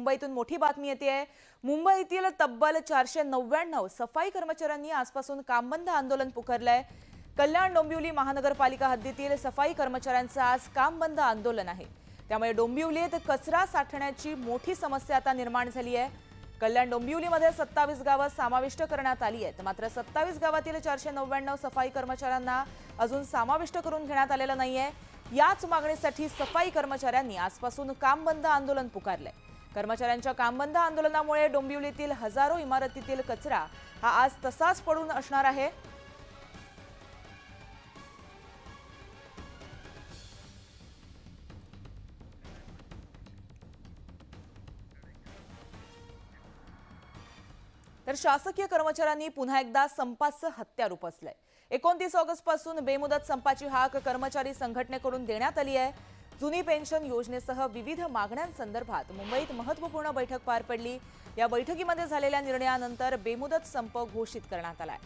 मुंबईतून मोठी बातमी येते मुंबईतील तब्बल चारशे नव्याण्णव सफाई कर्मचाऱ्यांनी आजपासून कामबंद आंदोलन पुकारलंय. कल्याण डोंबिवली महानगरपालिका हद्दीतील सफाई कर्मचाऱ्यांचं आज कामबंद आंदोलन आहे. त्यामुळे डोंबिवलीत कचरा साठण्याची मोठी समस्या आता निर्माण झाली आहे. कल्याण डोंबिवलीमध्ये सत्तावीस गावं समाविष्ट करण्यात आली आहेत. मात्र सत्तावीस गावातील चारशे नव्याण्णव सफाई कर्मचाऱ्यांना अजून समाविष्ट करून घेण्यात आलेलं नाहीये. याच मागणीसाठी सफाई कर्मचाऱ्यांनी आजपासून कामबंद आंदोलन पुकारलंय. कर्मचाऱ्यांच्या कामबंद आंदोलनामुळे डोंबिवलीतील हजारो इमारतीतील कचरा हा आज तसाच पडून असणार आहे. तर शासकीय कर्मचाऱ्यांनी पुन्हा एकदा संपाचं हत्यार उपसलंय. एकोणतीस ऑगस्टपासून बेमुदत संपाची हाक कर्मचारी संघटनेकडून देण्यात आली आहे. जुनी पेन्शन योजनेसह विविध मागण्यांसंदर्भात मुंबईत महत्त्वपूर्ण बैठक पार पडली. या बैठकीमध्ये झालेल्या निर्णयानंतर बेमुदत संप घोषित करण्यात आलाय.